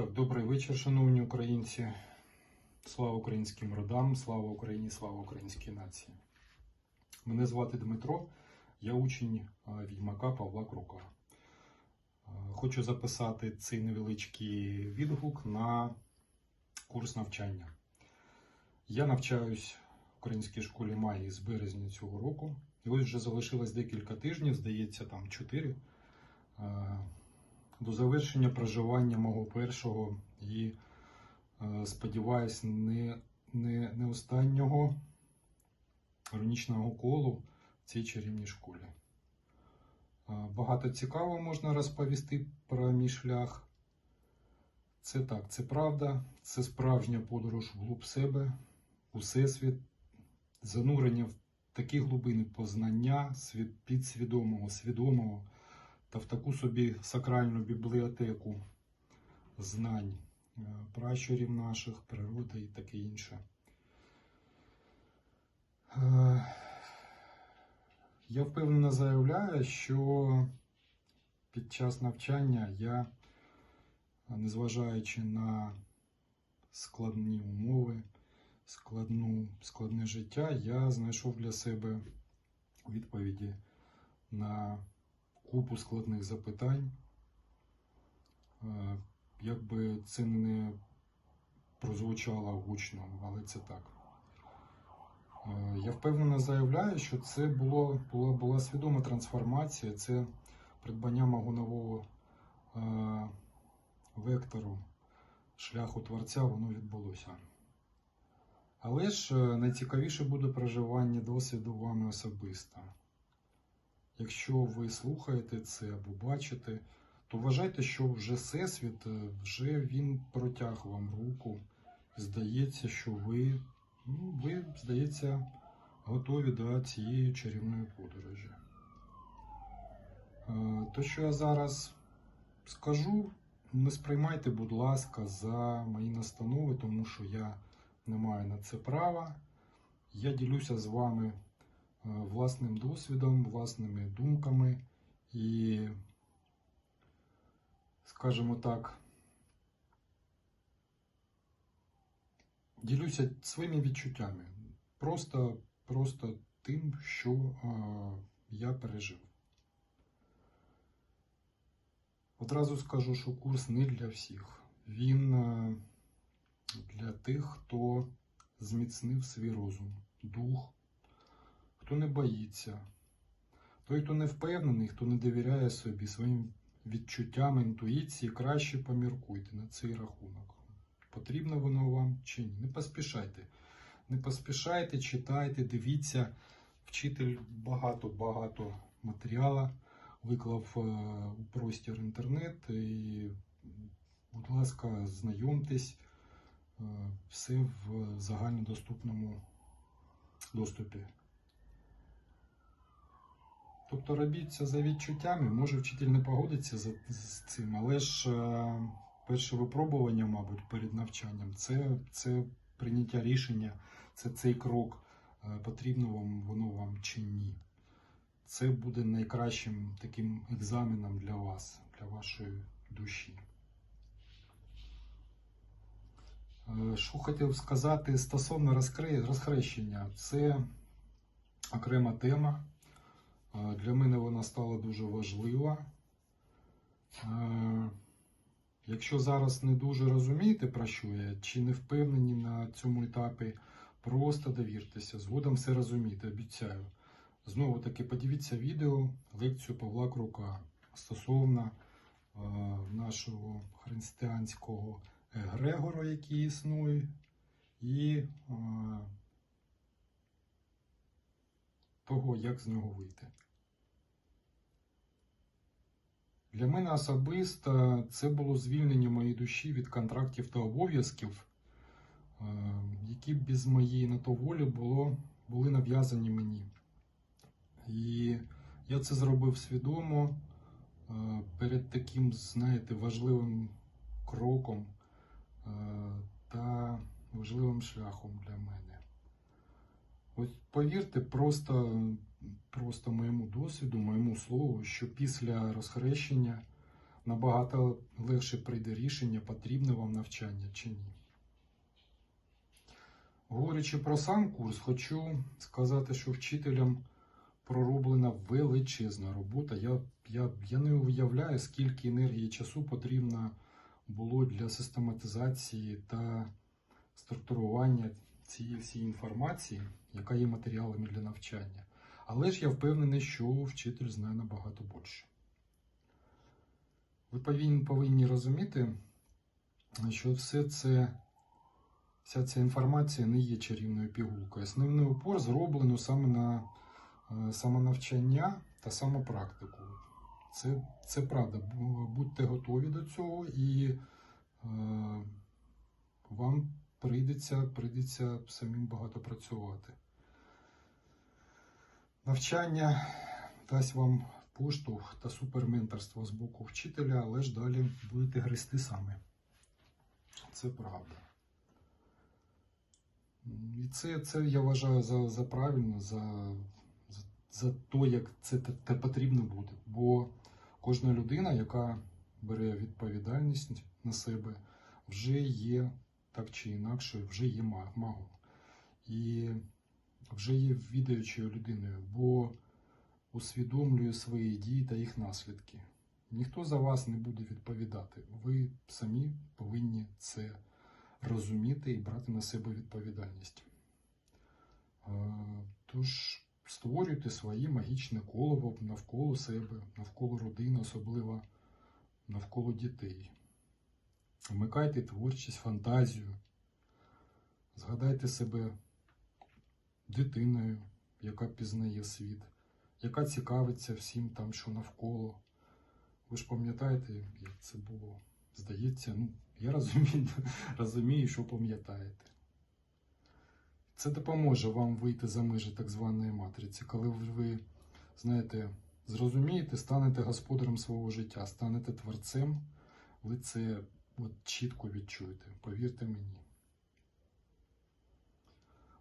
Так, добрий вечір, шановні українці. Слава українським родам, слава Україні, слава українській нації. Мене звати Дмитро, я учень а, відьмака Павла Крука. Хочу записати цей невеличкий відгук на курс навчання. Я навчаюсь в українській школі магії з березня цього року. І ось вже залишилось декілька тижнів, здається, там 4 до завершення проживання мого першого і, е, сподіваюсь, не, не, не останнього іронічного колу в цій чарівній школі. Е, Багато цікавого можна розповісти про мій шлях. Це так, це правда, це справжня подорож вглуб себе, у всесвіт, занурення в такі глибини познання свід- підсвідомого, свідомого та в таку собі сакральну бібліотеку знань е, пращурів наших, природи і таке інше. Е, Я впевнено заявляю, що під час навчання я, незважаючи на складні умови, складну, складне життя, я знайшов для себе відповіді на купу складних запитань. Е, Як би це не прозвучало гучно, але це так. Е, Я впевнено заявляю, що це було, була, була свідома трансформація, це придбання мого нового е, вектору шляху творця, воно відбулося. Але ж е, найцікавіше буде проживання досвіду вами особисто. Якщо ви слухаєте це або бачите, то вважайте, що вже Всесвіт, е, вже він протяг вам руку. Здається, що ви, ну, ви, здається, готові до цієї чарівної подорожі. Е, То, що я зараз скажу, не сприймайте, будь ласка, за мої настанови, тому що я не маю на це права. Я ділюся з вами власним досвідом, власними думками і, скажімо так, ділюся своїми відчуттями. Просто, просто тим, що е, я пережив. Одразу скажу, що курс не для всіх. Він е, для тих, хто зміцнив свій розум, дух, хто не боїться, той, хто не впевнений, хто не довіряє собі своїм відчуттям, інтуїції, краще поміркуйте на цей рахунок. Потрібно воно вам чи ні. Не поспішайте. Не поспішайте, читайте, дивіться. Вчитель багато-багато матеріалу виклав е, у простір інтернет. І, будь ласка, знайомтесь. Е, Все в загальнодоступному доступі. Тобто робіть це за відчуттями. Може, вчитель не погодиться з, цим, але ж е, перше випробування, мабуть, перед навчанням це, це прийняття рішення, це цей крок, е, потрібно вам воно вам чи ні. Це буде найкращим таким екзаменом для вас, для вашої душі. Е, Що хотів сказати стосовно розкре- розхрещення, це окрема тема. Для мене вона стала дуже важлива. Якщо зараз не дуже розумієте, про що я, чи не впевнені на цьому етапі, просто довіртеся. Згодом все розумієте, обіцяю. Знову таки, подивіться відео, лекцію Павла Крука стосовно нашого християнського егрегора, який існує, і того, як з нього вийти. Для мене особисто це було звільнення моєї душі від контрактів та обов'язків, е, які без моєї на то волі було, були нав'язані мені. І я це зробив свідомо е, перед таким, знаєте, важливим кроком е, та важливим шляхом для мене. Ось повірте, просто, просто моєму досвіду, моєму слову, що після розхрещення набагато легше прийде рішення, потрібне вам навчання чи ні. Говорячи про сам курс, хочу сказати, що вчителям пророблена величезна робота. Я, я, я не уявляю, скільки енергії часу потрібно було для систематизації та структурування цієї всієї інформації, яка є матеріалами для навчання. Але ж я впевнений, що вчитель знає набагато більше. Ви повинні, повинні розуміти, що все це, вся ця інформація не є чарівною пігулкою. Основний упор зроблено саме на е, самонавчання та самопрактику. Це, це правда. Будьте готові до цього, і е, вам прийдеться, прийдеться самим багато працювати. Навчання дасть вам поштовх та суперменторство з боку вчителя, але ж далі будете грести самі. Це правда. І це, це я вважаю за, за правильно, за, за, за те, як це те, те потрібно буде. Бо кожна людина, яка бере відповідальність на себе, вже є так чи інакше, вже є ма- магом. І вже є відаючою людиною, бо усвідомлює свої дії та їх наслідки. Ніхто за вас не буде відповідати. Ви самі повинні це розуміти і брати на себе відповідальність. Тож створюйте своє магічне коло навколо себе, навколо родини, особливо навколо дітей. Вмикайте творчість, фантазію. Згадайте себе дитиною, яка пізнає світ, яка цікавиться всім там, що навколо. Ви ж пам'ятаєте, як це було? Здається, ну, я розумію, розумію, що пам'ятаєте. Це допоможе вам вийти за межі так званої матриці, коли ви, знаєте, зрозумієте, станете господарем свого життя, станете творцем, ви це от чітко відчуєте, повірте мені.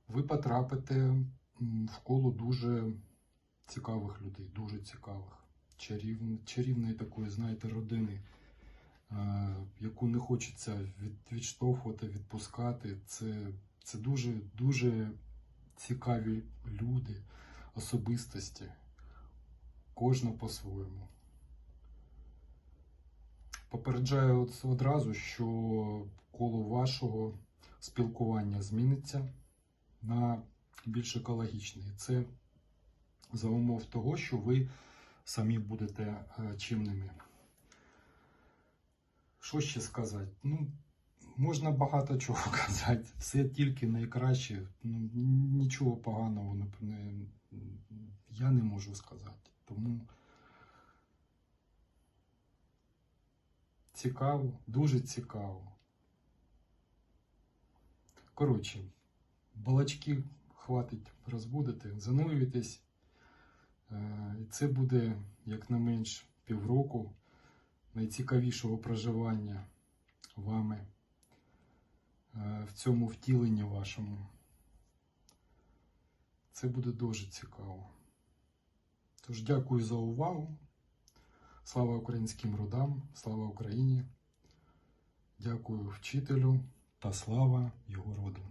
Ви потрапите в коло дуже цікавих людей, дуже цікавих, чарів, чарівної такої, знаєте, родини, е, яку не хочеться від, відштовхувати, відпускати. Це, це дуже, дуже цікаві люди, особистості, кожна по-своєму. Попереджаю одразу, що коло вашого спілкування зміниться на більш екологічний. Це за умов того, що ви самі будете е, чимними. Що ще сказати? Ну, можна багато чого казати. Все тільки найкраще. Ну, нічого поганого не, я не можу сказати. Тому цікаво, дуже цікаво. Коротше, балачки хватить розбудити, занурюйтесь. Е, І це буде, як не менш, півроку найцікавішого проживання вами е, в цьому втіленні вашому. Це буде дуже цікаво. Тож дякую за увагу. Слава українським родам, слава Україні. Дякую вчителю та слава його роду.